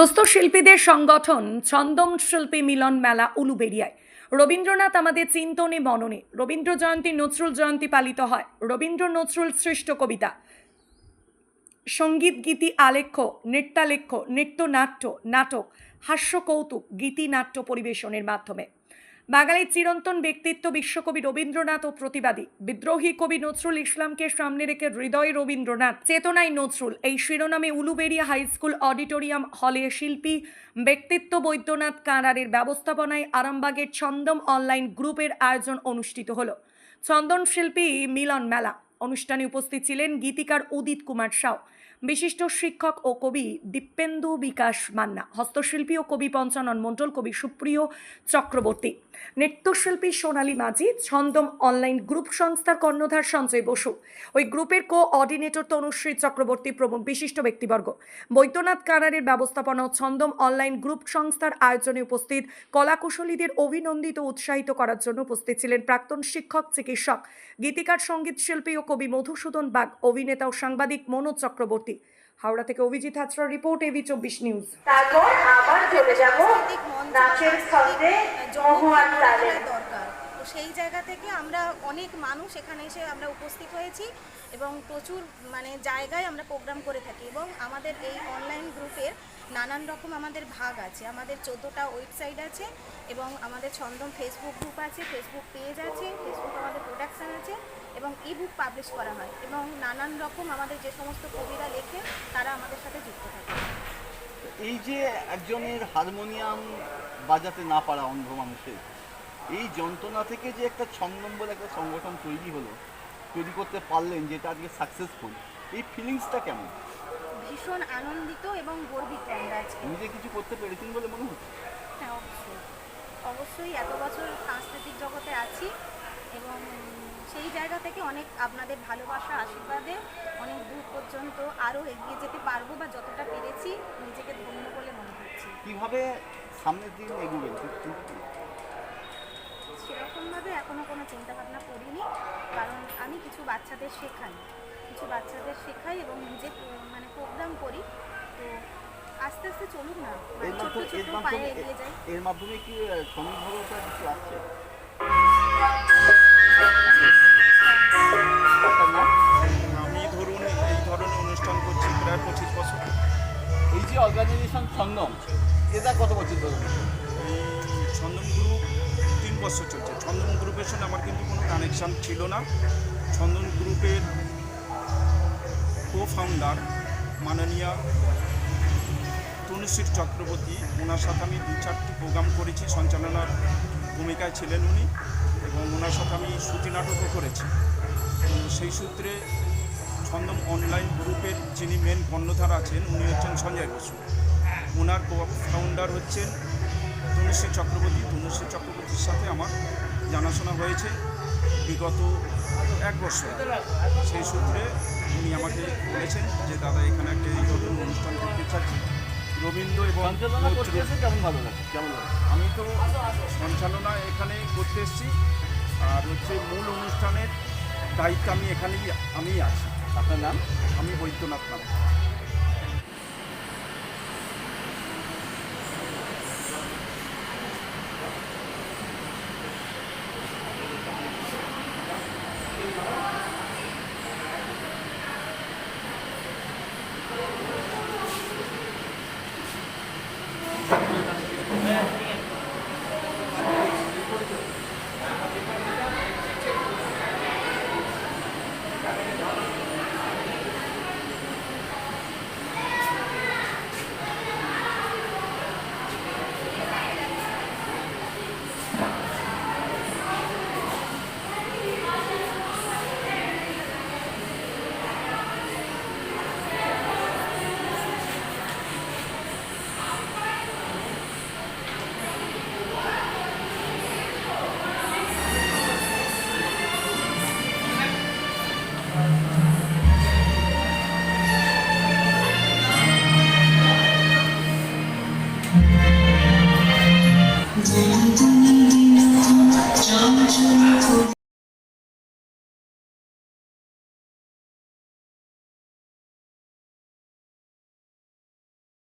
দোস্ত শিল্পীদের সংগঠন ছন্দম শিল্পী মিলন মেলা উলুবেড়িয়ায়। রবীন্দ্রনাথ আমাদের চিন্তনে মননে। রবীন্দ্র জয়ন্তী, নজরুল জয়ন্তী পালিত হয়। রবীন্দ্র নজরুল সৃষ্ট কবিতা। সংগীত গীতি আলেখ্য, নৃত্যালেখ্য নৃত্যনাট্য নাটক হাস্য কৌতুক গীতি নাট্য পরিবেশনের মাধ্যমে। বাঙালির চিরন্তন ব্যক্তিত্ব বিশ্বকবি রবীন্দ্রনাথ ও প্রতিবাদী। বিদ্রোহী কবি নজরুল ইসলামকে সামনে রেখে হৃদয় রবীন্দ্রনাথ, চেতনায় নজরুল। এই শিরোনামে উলুবেড়িয়া হাই স্কুল অডিটোরিয়াম হলে শিল্পী ব্যক্তিত্ব বৈদ্যনাথ কানারের ব্যবস্থাপনায় আরামবাগের ছন্দম অনলাইন গ্রুপের আয়োজন অনুষ্ঠিত হল। ছন্দন শিল্পী মিলন মেলা। অনুষ্ঠানে উপস্থিত ছিলেন গীতিকার উদিত কুমার সাউ। বিশিষ্ট শিক্ষক ও কবি দীপেন্দু বিকাশ মান্না, হস্তশিল্পী ও কবি পঞ্চানন মণ্ডল, কবি সুপ্রিয় চক্রবর্তী। নৃত্যশিল্পী সোনালী মাঝি, ছন্দম অনলাইন গ্রুপ সংস্থার কর্ণধার সঞ্জয় বসু। ওই গ্রুপের কো অর্ডিনেটর তনুশ্রী চক্রবর্তী প্রমুখ বিশিষ্ট ব্যক্তিবর্গ। বৈদ্যনাথ কানারের ব্যবস্থাপনা ছন্দম অনলাইন গ্রুপ সংস্থার আয়োজনে উপস্থিত কলাকুশলীদের অভিনন্দিত উৎসাহিত করার জন্য উপস্থিত ছিলেন প্রাক্তন শিক্ষক, চিকিৎসক, গীতিকার, সংগীত শিল্পী ও কবি মধুসূদন বাগ, অভিনেতা ও সাংবাদিক মনোজ চক্রবর্তী। হাওড়া থেকে Abhijit Hazra report A B চব্বিশ নিউজ। তারপর আবার চলে যাব নাচের ছন্দে সাংস্কৃতিক মহুয়ার তালে দরকার তো সেই জায়গা থেকে আমরা অনেক মানুষ এখানে এসে আমরা উপস্থিত হয়েছি এবং প্রচুর মানে জায়গায় আমরা প্রোগ্রাম করে থাকি এবং আমাদের এই অনলাইন গ্রুপের নানান রকম আমাদের ভাগ আছে। আমাদের চোদ্দোটা ওয়েবসাইট আছে এবং আমাদের ছন্দম ফেসবুক গ্রুপ আছে ফেসবুক পেজ আছে ফেসবুক আমাদের এবং ই বুক পাবলিশ করা হয় এবং নানান রকম আমাদের যে সমস্ত কবিরা লেখে তারা আমাদের সাথে যুক্ত থাকে। এই যে একজনের হারমোনিয়াম বাজাতে না পারা অন্ধ মানুষের এই যন্ত্রণা থেকে যে একটা ছন্দম নম্বর একটা সংগঠন তৈরি হলো তৈরি করতে পারলেন যেটা আজকে সাকসেসফুল এই ফিলিংসটা কেমন? ভীষণ আনন্দিত এবং গর্বিত আমরা আজকে। নিজে কিছু করতে পেরেছেন বলে মনে হচ্ছে? হ্যাঁ অবশ্যই। অবশ্যই এত বছর সাংস্কৃতিক জগতে আছি এবং সেই জায়গা থেকে অনেক আপনাদের ভালোবাসা আশীর্বাদে অনেক দূর পর্যন্ত আরও এগিয়ে যেতে পারব বা যতটা পেরেছি নিজেকে ধন্য বলে মনে করছি। কীভাবে সামনের দিন এগোবেন? করেছেন? সেরকমভাবে এখনও কোনো চিন্তাভাবনা করিনি কারণ আমি কিছু বাচ্চাদের শেখাই। কিছু বাচ্চাদের শেখাই এবং নিজে মানে প্রোগ্রাম করি। তো আস্তে আস্তে চলুক না মানে এর ছোট্ট ছোট্ট পায়ে এগিয়ে যাই। এর মাধ্যমে কি স্বনির্ভরতা কিছু আসছে ছন্দম। এটা কত বছর ধরে? চন্দন গ্রুপ তিন বছর চলছে। চন্দন গ্রুপের সঙ্গে আমার কিন্তু কোনো কানেকশান ছিল না। চন্দন গ্রুপের কো ফাউন্ডার মাননীয়া তনুশ্রী চক্রবর্তী। ওনার সাথে আমি দু চারটি প্রোগ্রাম করেছি। সঞ্চালনার ভূমিকায় ছিলেন উনি এবং ওনার সাথে আমি শ্রুতি নাটকও করেছি। তো সেই সূত্রে ছন্দম অনলাইন গ্রুপের যিনি মেন কর্ণধার আছেন, উনি হচ্ছেন সঞ্জয় বসু। ওনার কো ফাউন্ডার হচ্ছেন তনুশ্রী চক্রবর্তী। তনুশ্রী চক্রবর্তীর সাথে আমার জানাশোনা হয়েছে বিগত এক বছর। সেই সূত্রে উনি আমাকে বলেছেন যে দাদা এখানে একটা এই ধরনের অনুষ্ঠান করতে চাচ্ছি। রবীন্দ্র এবং আমি তো সঞ্চালনা এখানে করতে এসেছি। আর হচ্ছে মূল অনুষ্ঠানের দায়িত্ব আমি এখানেই আমি আছি। আপনার নাম? আমি বৈদ্যনাথ নাম।